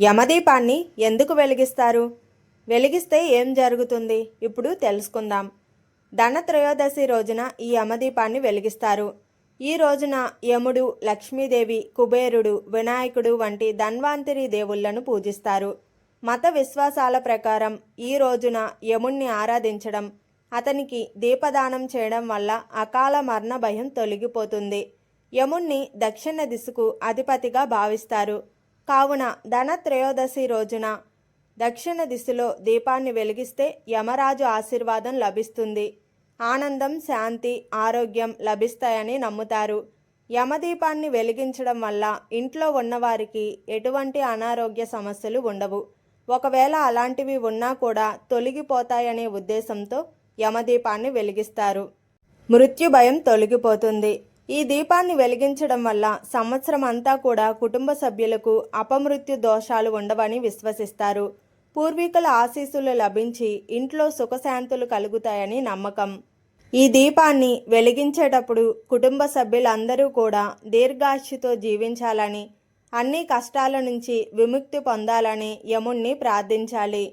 యమదీపాన్ని ఎందుకు వెలిగిస్తారు? వెలిగిస్తే ఏం జరుగుతుంది? ఇప్పుడు తెలుసుకుందాం. ధనత్రయోదశి రోజున ఈ యమదీపాన్ని వెలిగిస్తారు. ఈ రోజున యముడు లక్ష్మీదేవి కుబేరుడు వినాయకుడు వంటి ధన్వాంతరి దేవుళ్ళను పూజిస్తారు. మత విశ్వాసాల ప్రకారం ఈ రోజున యముణ్ణి ఆరాధించడం అతనికి దీపదానం చేయడం వల్ల అకాల మరణ భయం తొలగిపోతుంది. యముణ్ణి దక్షిణ దిశకు అధిపతిగా భావిస్తారు. కావున ధనత్రయోదశి రోజున దక్షిణ దిశలో దీపాన్ని వెలిగిస్తే యమరాజు ఆశీర్వాదం లభిస్తుంది. ఆనందం శాంతి ఆరోగ్యం లభిస్తాయని నమ్ముతారు. యమదీపాన్ని వెలిగించడం వల్ల ఇంట్లో ఉన్నవారికి ఎటువంటి అనారోగ్య సమస్యలు ఉండవు. ఒకవేళ అలాంటివి ఉన్నా కూడా తొలగిపోతాయనే ఉద్దేశంతో యమదీపాన్ని వెలిగిస్తారు. మృత్యు భయం తొలగిపోతుంది. ఈ దీపాన్ని వెలిగించడం వల్ల సంవత్సరం అంతా కూడా కుటుంబ సభ్యులకు అపమృత్యు దోషాలు ఉండవని విశ్వసిస్తారు. పూర్వీకుల ఆశీస్సులు లభించి ఇంట్లో సుఖశాంతులు కలుగుతాయని నమ్మకం. ఈ దీపాన్ని వెలిగించేటప్పుడు కుటుంబ సభ్యులందరూ కూడా దీర్ఘాయుష్తో జీవించాలని అన్ని కష్టాల నుంచి విముక్తి పొందాలని యముణ్ణి ప్రార్థించాలి.